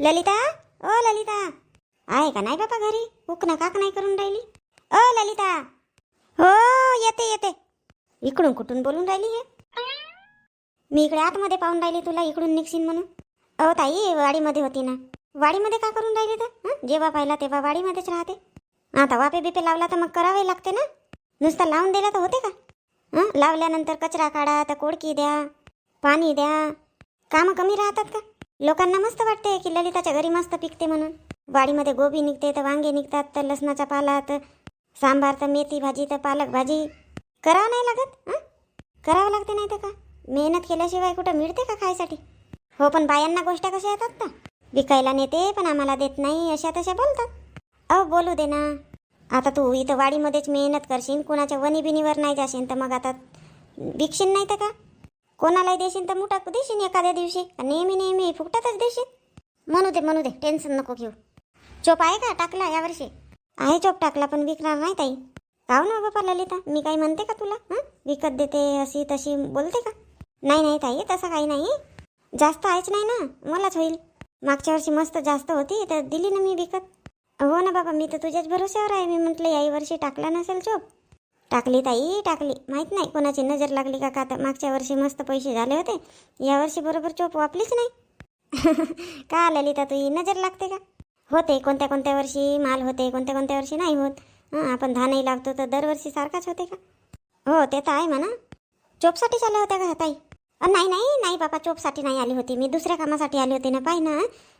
ललिता? ओ ललिता. आहे का नाही बापा घरी? उकना काक नाही करून राहिली. ओ ललिता. हो येते येते. इकडून कुठून बोलून राहिली हे? मी इकडे आतमध्ये पाहून राहिली तुला इकडून निघशील म्हणून. अहो ताई वाडीमध्ये होती ना. वाडीमध्ये का करून राहिली तर? जेव्हा पाहिला तेव्हा वाडीमध्येच राहते. आता वापे बिपे लावला तर मग करावे लागते ना? नुसता लावून दिला तर होते का? लावल्यानंतर कचरा काढा तर कोडकी द्या पाणी द्या. कामं कमी राहतात का? लोकांना मस्त वाटते की ललिताच्या घरी मस्त पिकते म्हणून. वाडीमध्ये गोबी निघते तर वांगे निघतात तर लसणाचा पाला तर सांबार तर मेथी भाजी तर पालक भाजी. करावं नाही लागत हां? करावं लागते नाही तर का? मेहनत केल्याशिवाय कुठं मिळते का खायसाठी? हो पण बायांना गोष्टी कशा येतात ना विकायला नेते पण आम्हाला देत नाही अशा तशा बोलतात. अहो बोलू दे ना. आता तू इथं वाडीमध्येच मेहनत करशील कुणाच्या वनी बिनीवर नाही जाशील तर मग आता विकशील नाही तर का? कोणालाही देशील तर मुठा देशील एखाद्या दिवशी. नेहमी नेहमी फुकटातच देशील म्हणू दे म्हणू दे टेन्शन नको घेऊ. चोप आहे का टाकला यावर्षी आहे चोप टाकला पण विकणार नाही ताई. काव ना हो बाबा ललिता? मी काही म्हणते का तुला? हं? विकत देते अशी तशी बोलते का? नाही नाही ताई तसं काही नाही. जास्त आहेच नाही ना? मलाच होईल. मागच्या वर्षी मस्त जास्त होती तर दिली ना मी विकत. हो ना बाबा मी तर तुझ्याच भरोश्यावर आहे. मी म्हटलं याही वर्षी टाकला नसेल चोप. टाकली ताई टाकली. माहीत नाही कोणाची नजर लागली का का तर मागच्या वर्षी मस्त पैसे झाले होते. यावर्षी बरोबर चोप वापलीच नाही. का ललिता तुझी नजर लागते का? होते कोणत्या कोणत्या वर्षी माल होते कोणत्या कोणत्या वर्षी नाही होत. हां आपण धानही लागतो तर दरवर्षी सारखाच होते का? हो ते तर आहे म्हणा. चोपसाठीच आल्या होत्या का ताई? नाही नाही नाही बाबा चोपसाठी नाही आली होती. मी दुसऱ्या कामासाठी आली होती ना पाहि ना.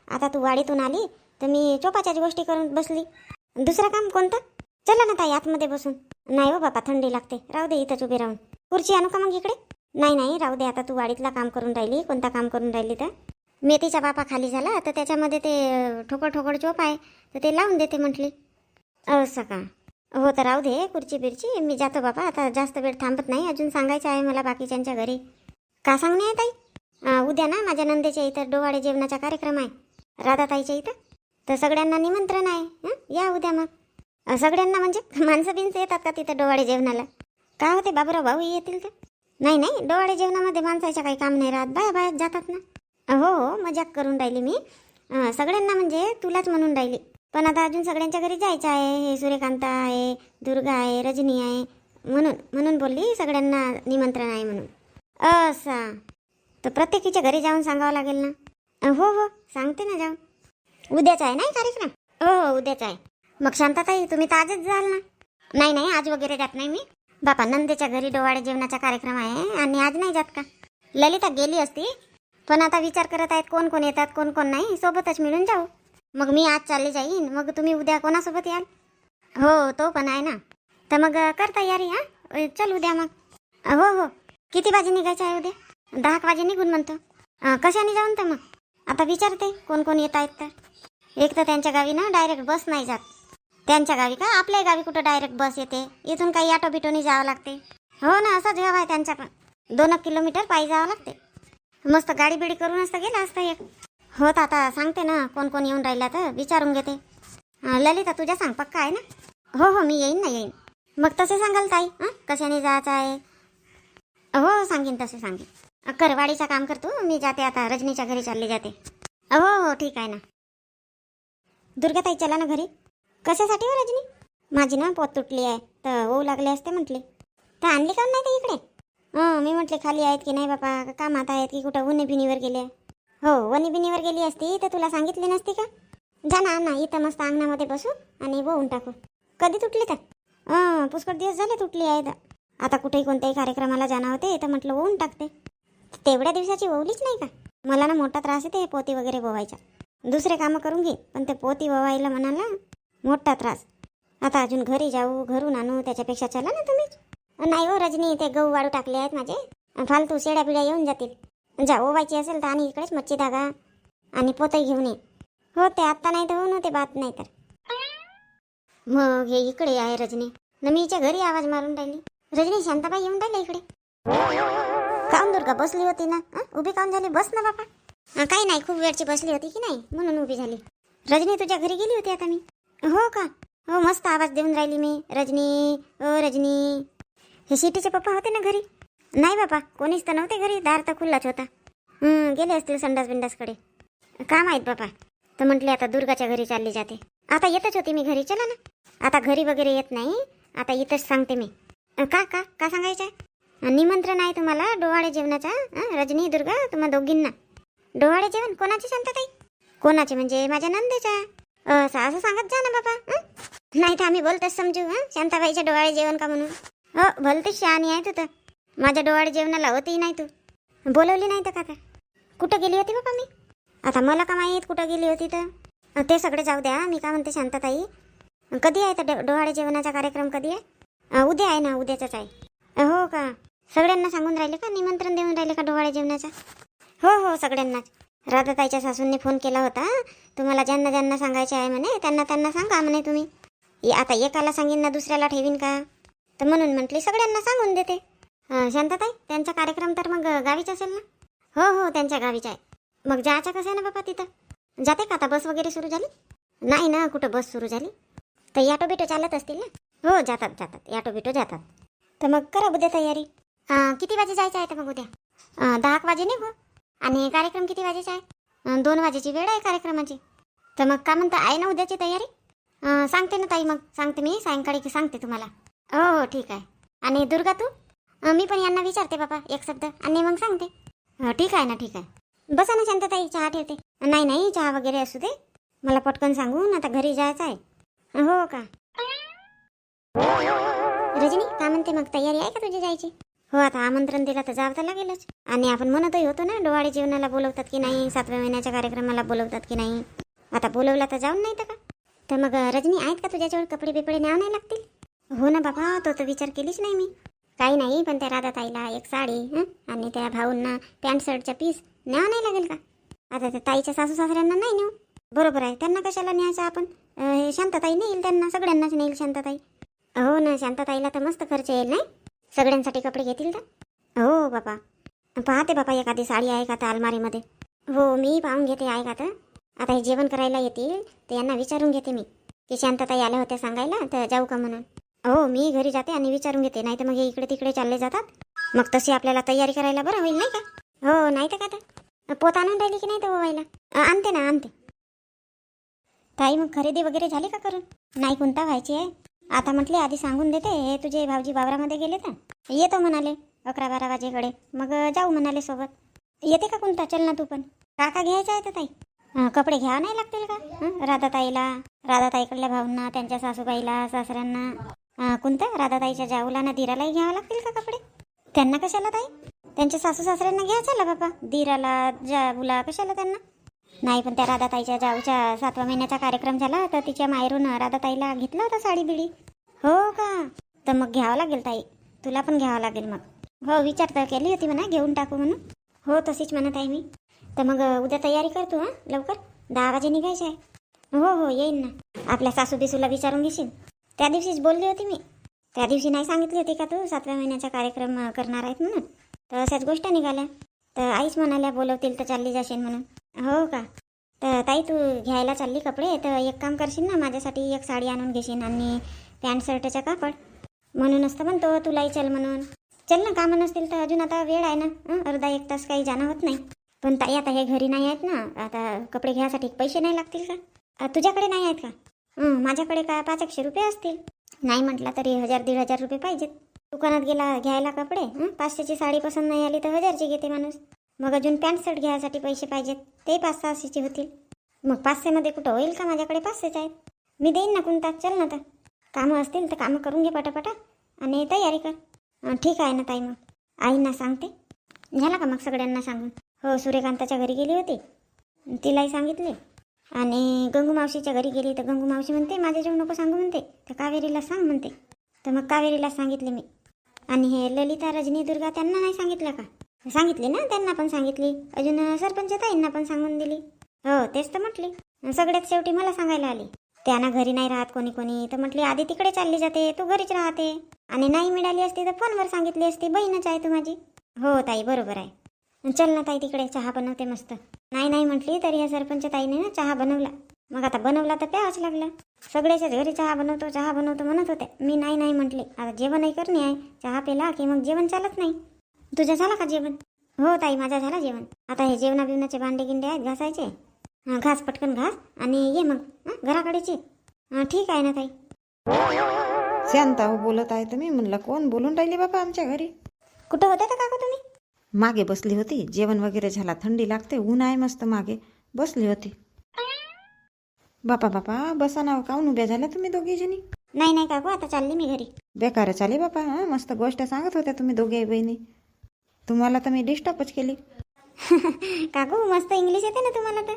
आता तू वाडीतून आली तर मी चोपाच्याच गोष्टी करून बसली. दुसरं काम कोणतं? चला ना ताई आतमध्ये बसून. नाही हो बाबा थंडी लागते. राहू दे इथंच उभी राहून. खुर्ची आणू का मग इकडे? नाही नाही राहू दे. आता तू वाडीतला काम करून राहिली कोणता काम करून राहिली तर? मेथीचा बापा खाली झाला तर त्याच्यामध्ये ते ठोकळ ठोकळ चोप आहे तर ते लावून देते म्हटली. असं का? हो तर राहू दे खुर्ची बिरची मी जातो बाबा आता जास्त वेळ थांबत नाही अजून सांगायचं आहे मला बाकीच्यांच्या घरी. का सांगणे आहे ताई? उद्या ना माझ्या नंदेच्या इथं डोवाळे जेवणाचा कार्यक्रम आहे राधाताईच्या इथं. तर सगळ्यांना निमंत्रण आहे या उद्या मग. सगळ्यांना म्हणजे माणसं बिनसं येतात का तिथं डोवाळे जेवणाला? का होते? बाबूराव भाऊ येतील का? नाही नाही. डोवाळे जेवणामध्ये माणसाच्या काही काम नाही राहत. बाया बाहेर जातात ना. हो हो. मजाक करून राहिली मी. सगळ्यांना म्हणजे तुलाच म्हणून राहिली. पण आता अजून सगळ्यांच्या घरी जायचं आहे. हे सूर्यकांता आहे दुर्गा आहे रजनी आहे. म्हणून म्हणून बोलली सगळ्यांना निमंत्रण आहे म्हणून. असा. तर प्रत्येकीच्या घरी जाऊन सांगावं लागेल ना? हो हो. सांगते ना जाऊन. उद्याचा आहे नाही कार्यक्रम? हो हो उद्याचा आहे. मग शांताताई तुम्ही तर आजच जाल ना? नाही नाही आज वगैरे जात नाही मी. बापा नंदेच्या घरी डोवाळे जेवणाचा कार्यक्रम आहे आणि आज नाही जात का? ललिता गेली असती पण आता विचार करत आहेत कोण कोण येतात कोण कोण नाही सोबतच मिळून जाऊ. मग मी आज चालले जाईन मग तुम्ही उद्या कोणासोबत याल? हो तो पण आहे ना. तर मग कर तयारी हा? चल उद्या मग. हो हो. किती वाजे निघायचं आहे उद्या? दहा एक वाजे निघून म्हणतो. कशाने जाऊन तर मग? आता विचारते कोण कोण येत आहेत तर. एक तर त्यांच्या गावी ना डायरेक्ट बस नाही जात. त्यांच्या गावी का? आपल्या गावी कुठं डायरेक्ट बस येते. इथून काही ऑटो बिटोनी जावं लागते. हो ना असंच गाव आहे त्यांचा पण. दोन एक किलोमीटर पायी जावं लागते. मस्त गाडी बिडी करून असतं गेला असतं एक. हो तर आता सांगते ना कोण कोण येऊन राहिला तर विचारून घेते. ललिता तुझ्या सांग पक्का आहे ना? हो हो मी येईन ना येईन. मग तसे सांगाल ताई हां? कशाने जायचं आहे? हो सांगेन तसे सांगेन. करवाडीचा काम करतो मी जाते आता रजनीच्या घरी चालली जाते. हो हो ठीक आहे ना. दुर्गाताई चला ना घरी. कशासाठी हो रजनी? माझी ना पोत तुटली आहे. तर होऊ लागले असते म्हटले. तर आणली का नाही ते इकडे? मी म्हटले खाली आहेत की नाही बापा? का कामात आहेत की कुठं उन्हे बिनीवर गेले? हो वनी बिनीवर गेली असती. तर तुला सांगितली नसती का? जा ना ना इथं मस्त अंगणामध्ये बसू आणि बोहून टाकू. कधी तुटली तर? पुष्कळ दिवस झाले तुटली आहे तर आता कुठेही कोणत्याही कार्यक्रमाला जाणं होते तर म्हटलं ओवून टाकते. तेवढ्या दिवसाची ओवलीच नाही का? मला ना मोठा त्रास येते पोती वगैरे बोवायचा. दुसरे कामं करून घे पण ते पोती ववायला म्हणाला मोठा त्रास. आता अजून घरी जाऊ घरून आणू त्याच्यापेक्षा चला ना तुम्हीच नाही हो रजनी ते गहू वाळू टाकले आहेत माझे. फालतू शेड्या बिड्या येऊन जातील. जा ओवायची असेल तर आणि इकडेच मच्छी धागा. आणि पोतही घेऊन ये. हो ते आत्ता नाही तर हो ना ते बात नाही तर. मग हे इकडे आहे रजनी. न मी हिच्या घरी आवाज मारून राहिली. रजनी शांताबाई येऊन राहिले इकडे. काऊन दुर्गा बसली होती ना? उभी काऊन झाली? बस ना बापा. काही नाही खूप वेळची बसली होती की नाही? म्हणून उभी झाली. रजनी तुझ्या घरी गेली होती आता मी? हो का? हो मस्त आवाज देऊन राहिली मी. रजनी ओ रजनी. हे सिटीचे पप्पा होते ना घरी? नाही बाबा कोणीच तर नव्हते घरी. दार तर खुल्लाच होता. गेले असतील संडास बिंडासकडे. काम आहेत बाबा तर म्हटले आता दुर्गाच्या घरी चालली जाते. आता येतच होती मी घरी. चला ना. आता घरी वगैरे येत नाही. आता इथंच सांगते मी. का का का सांगायचं? आहे निमंत्रण आहे तुम्हाला डोहाळे जेवणाचा. रजनी दुर्गा तुम्हा दोघींना. डोहाळे जेवण कोणाचे शांतताई? कोणाचे? म्हणजे माझ्या नंदेच्या असं असं सांगत जा ना बाबा नाही तर आम्ही बोलतच समजू हां? शांताबाईच्या डोहाळे जेवण का म्हणून? हो भलतेच शहाणी आहे तू तर. माझ्या डोहाळे जेवणाला होतही नाही तू. बोलवली नाही तर काका. कुठं गेली होती बाबा मी? आता मला का माहीत कुठं गेली होती तर? ते सगळे जाऊ द्या मी का म्हणते शांताताई? कधी आहे तर डोहाळे जेवणाचा कार्यक्रम कधी आहे? उद्या आहे ना उद्याचाच आहे. हो का? सगळ्यांना सांगून राहिले का? निमंत्रण देऊन राहिले का डोहाळे जेवणाचा? हो हो सगळ्यांनाच. राधाताईच्या सासूंनी फोन केला होता. तुम्हाला ज्यांना ज्यांना सांगायचे आहे म्हणे त्यांना त्यांना सांगा म्हणे तुम्ही. ये आता एकाला सांगीन ना दुसऱ्याला ठेवीन का? तर म्हणून म्हटली सगळ्यांना सांगून देते. शांतताई त्यांचा कार्यक्रम तर मग गावीच असेल ना? हो हो त्यांच्या गावीच आहे. मग जायचं कसं आहे ना बाबा तिथं? जाते का आता बस वगैरे सुरू झाली? नाही ना कुठं बस सुरू झाली? तर याटो बिटो चालत असतील ना? हो जातात जातात. याटो बिटो जातात. तर मग करा उद्या तयारी. किती वाजे जायचं आहे तर मग उद्या? दहा एक नाही हो? आणि कार्यक्रम किती वाजेचा आहे? अं, दोन वाजेची वेळ आहे कार्यक्रमाची. तर मग का म्हणता आहे ना उद्याची तयारी? अं, सांगते ना ताई मग. सांगते मी सायंकाळी की सांगते तुम्हाला. हो हो ठीक आहे. आणि दुर्गा तू? अं, मी पण यांना विचारते बाबा एक शब्द. आणि मग सांगते. हो ठीक आहे ना ठीक आहे. बसा ना शांतताई चहा ठेवते. नाही नाही चहा वगैरे असू दे. मला पटकन सांगून आता घरी जायचं आहे. हो का? रजनी काय म्हणते मग? तयारी आहे का तुझी जायची? हो आता आमंत्रण दिलं तर जावं तर लागेलच. आणि आपण म्हणतही होतो ना डोवाळे जेवणाला बोलवतात की नाही सातव्या महिन्याच्या कार्यक्रमाला बोलवतात की नाही. आता बोलवला तर जाऊन नाही तर का? तर मग रजनी आहेत का तुझ्याजवळ कपडे बिपडे न्याव नाही लागतील? हो ना बाबा तो तर विचार केलीच नाही मी. काही नाही पण त्या राधा ताईला एक साडी हं? आणि त्या भाऊंना पॅन्ट शर्टच्या पीस न्यावं नाही लागेल का? आता त्या ताईच्या सासू सासऱ्यांना नाही नेऊ? बरोबर आहे त्यांना कशाला न्यायचं आपण? हे शांतताई नेईल त्यांना सगळ्यांनाच नेईल शांतताई. हो ना शांतताईला तर मस्त खर्च येईल नाही? सगळ्यांसाठी कपडे घेतील तर? हो बापा पाहते बापा एखादी साडी आहे का तर अलमारीमध्ये. हो मी पाहून घेते आहे का तर. आता हे जेवण करायला येतील तर यांना विचारून घेते मी. की शांतताई आल्या होत्या सांगायला तर जाऊ का म्हणून. हो मी घरी जाते आणि विचारून घेते नाही तर मग हे इकडे तिकडे चालले जातात. मग तशी आपल्याला तयारी करायला बरं होईल नाही का? हो नाही तर का तर? पोत आणून राहिली की नाही तर व्हायला आणते ना आणते. ताई मग खरेदी वगैरे झाली का करून? नाही कोणता व्हायची आहे. आता म्हटले आधी सांगून देते हे तुझे भाऊजी वावरामध्ये गेले तर? येतो म्हणाले अकरा बारा वाजेकडे मग जाऊ म्हणाले सोबत. येते का कोणता? चल ना तू पण. का का घ्यायचं आहे तर ताई. अं, कपडे घ्यावं नाही लागतील का? हं? राधाताईला राधाताईकडल्या भाऊंना त्यांच्या सासूबाईला सासऱ्यांना. अं, कोणत्या राधाताईच्या जाऊला ना दिरालाही घ्यावं लागतील का कपडे? त्यांना कशाला ताई? त्यांच्या सासू सासऱ्यांना घ्यायचं बाबा? दिराला जाऊला कशाला त्यांना? नाही पण त्या राधाताईच्या जाऊच्या सातव्या महिन्याचा कार्यक्रम झाला तर तिच्या मायरून राधाताईला घेतला होता साडी बिडी. हो का? तर मग घ्यावं लागेल ताई. तुला पण घ्यावं लागेल मग. हो विचार तर केली होती म्हणा घेऊन टाकू म्हणून. हो तशीच म्हणत आहे मी. तर मग उद्या तयारी करतो हां लवकर. दहा वाजे निघायचं आहे. हो हो येईन ना. आपल्या सासू बिसूला विचारून घेशील त्या दिवशीच बोलली होती मी. त्या दिवशी नाही सांगितली होती का तू सातव्या महिन्याचा कार्यक्रम करणार आहेत म्हणून? तर अशाच गोष्ट निघाल्या. तर आईच म्हणाल्या बोलवतील तर चालली जाशील म्हणून. हो का? तर ताई तू घ्यायला चालली कपडे तर एक काम करशील ना माझ्यासाठी एक साडी आणून घेशील आणि पॅन्ट शर्टचा कापड. म्हणूनच तर म्हणतो तुलाही चल म्हणून. चल ना कामं नसतील तर अजून आता वेळ आहे ना अर्धा एक तास काही जाणं होत नाही. पण ताई आता हे घरी नाही आहेत ना आता कपडे घ्यायसाठी पैसे नाही लागतील का? तुझ्याकडे नाही आहेत का? माझ्याकडे का पाच एकशे रुपये असतील? नाही म्हटलं तरी हजार दीड हजार रुपये पाहिजेत. दुकानात गेला घ्यायला कपडे पाचशेची साडी पसंत नाही आली तर हजारची घेते माणूस. मग अजून पॅन्ट शर्ट घ्यायसाठी पैसे पाहिजेत. ते पाच सहाशेचे होतील. मग पाचशेमध्ये कुठं होईल का माझ्याकडे? पाचशेच आहेत. मी देईन ना कोणता चल ना तर कामं असतील तर कामं करून घे पटापटा आणि तयारी कर. ठीक आहे ना ताई मग. आईंना सांगते. झाला का मग सगळ्यांना सांगून? हो सूर्यकांताच्या घरी गेली होती. तिलाही सांगितले. आणि गंगू मावशीच्या घरी गेली तर गंगू मावशी म्हणते माझ्याजवळ नको सांगू म्हणते. तर कावेरीला सांग म्हणते. तर मग कावेरीला सांगितले मी. आणि हे ललिता रजनी दुर्गा त्यांना नाही सांगितलं का? सांगितली ना त्यांना पण सांगितली. अजून सरपंच ताईंना पण सांगून दिली. हो तेच तर म्हटली. सगळ्यात शेवटी मला सांगायला आली. त्यांना घरी नाही राहत कोणी कोणी. तर म्हटली आधी तिकडे चालली जाते तू घरीच राहते. आणि नाही मिळाली असती तर फोनवर सांगितली असती बहीणच आहे तू माझी. हो ताई बरोबर आहे. चल ना ताई तिकडे चहा बनवते मस्त. नाही नाही म्हटली तरी या सरपंच ताईने ना चहा बनवला. मग आता बनवला तर प्यावाच लागला. सगळ्याच्याच घरी चहा बनवतो चहा बनवतो म्हणत होते मी नाही नाही म्हटले. आता जेवणही करणे आहे चहा पेला की मग जेवण चालत नाही. तुझं झालं का जेवण? हो ताई माझा झाला जेवण. आता हे जेवणा बिवणाचे भांडे गिंडे आहेत घासायचे. घास पटकन घास आणि ये मग घराकडेच. ठीक आहे ना ताई. शांता हो बोलत आहे तुम्ही? म्हणलं कोण बोलून राहिले बाबा आमच्या घरी? कुठं होत्या का काकू तुम्ही? मागे बसली होती. जेवण वगैरे झाला थंडी लागते ऊन आहे मस्त मागे. बसली होती. बापा बापा बसा ना काऊन उभ्या झाल्या तुम्ही दोघी जणी? नाही नाही काकू आता चालली मी घरी. बेकार चाले बापा हां मस्त गोष्ट सांगत होत्या तुम्ही दोघे बहिणी. तुम्हाला तर मी डिस्टर्बच केली. काकू मस्त इंग्लिश येते ना तुम्हाला तर.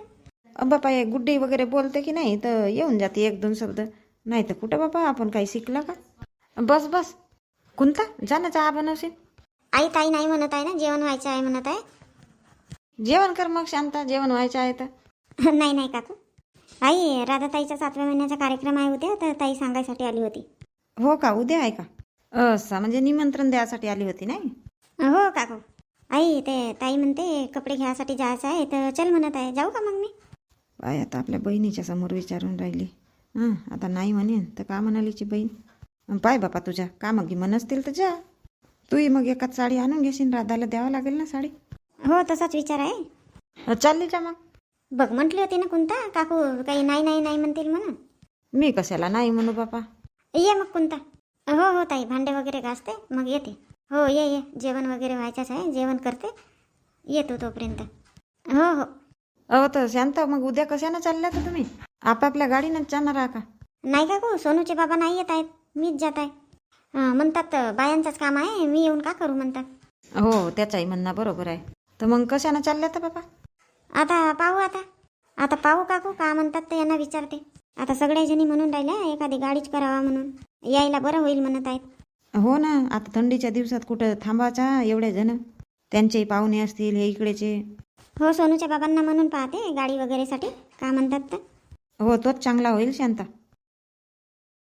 अ बापा हे गुड्डी वगैरे बोलते की नाही तर येऊन जाते एक दोन शब्द. नाही तर कुठं बापा आपण काही शिकला का? बस बस. कोणता जा ना चहा बनवशील? आई ताई नाही म्हणत आहे ना जेवण व्हायचं आहे म्हणत आहे. जेवण कर मग शांता जेवण व्हायचं आहे तर. नाही नाही काकू. आई राधाताईचा सातव्या महिन्याचा कार्यक्रम आहे उद्या तर ताई सांगायसाठी आली होती. हो का उद्या आहे का? असं म्हणजे निमंत्रण द्यायसाठी आली होती नाही? हो काकू. आई ते ताई म्हणते कपडे घ्यायसाठी जायचं आहे तर चल म्हणत आहे. जाऊ का मग मी? बाय आता आपल्या बहिणीच्या समोर विचारून राहिली. हां आता नाही म्हणेन तर का म्हणालीची बहीण? अन पाय बापा तुझ्या का मग मन असतील तर जा. तूही मग एकाच साडी आणून घेशील राधाला द्यावं लागेल ना साडी? हो तसाच विचार आहे. अ, चालली जा मग. बघ म्हटली होती ना कोणता काकू काही नाही नाही नाही म्हणतील म्हणून. मी कशाला नाही म्हणू बापा? ये मग कोणता हो हो ताई भांडे वगैरे घासते मग येते. हो ये ये. जेवण वगैरे व्हायचंच आहे. जेवण करते. येतो तोपर्यंत. हो हो. अहो तर शांत. मग उद्या कशानं चालल्या तर तुम्ही? आपापल्या गाडीनंच जाणार आहा का? नाही काकू सोनूचे बाबा नाही येत आहेत. मीच जात आहे. अं, म्हणतात बायांचंच काम आहे. मी येऊन का करू म्हणतात? हो त्याचाही म्हणणं बरोबर आहे. तर मग कशानं चालल्या तर बाबा? आता पाहू आता. आता पाहू काकू का म्हणतात ते यांना विचारते. आता सगळ्या जणी म्हणून राहिल्या एखादी गाडीच करावा म्हणून. यायला बरं होईल म्हणत आहेत. हो ना आता थंडीच्या दिवसात कुठं थांबायचा? एवढे जण. त्यांचेही पाहुणे असतील हे इकडेचे. हो सोनूच्या बाबांना म्हणून पाहते गाडी वगैरेसाठी. का म्हणतात तर? हो तोच चांगला होईल शांता.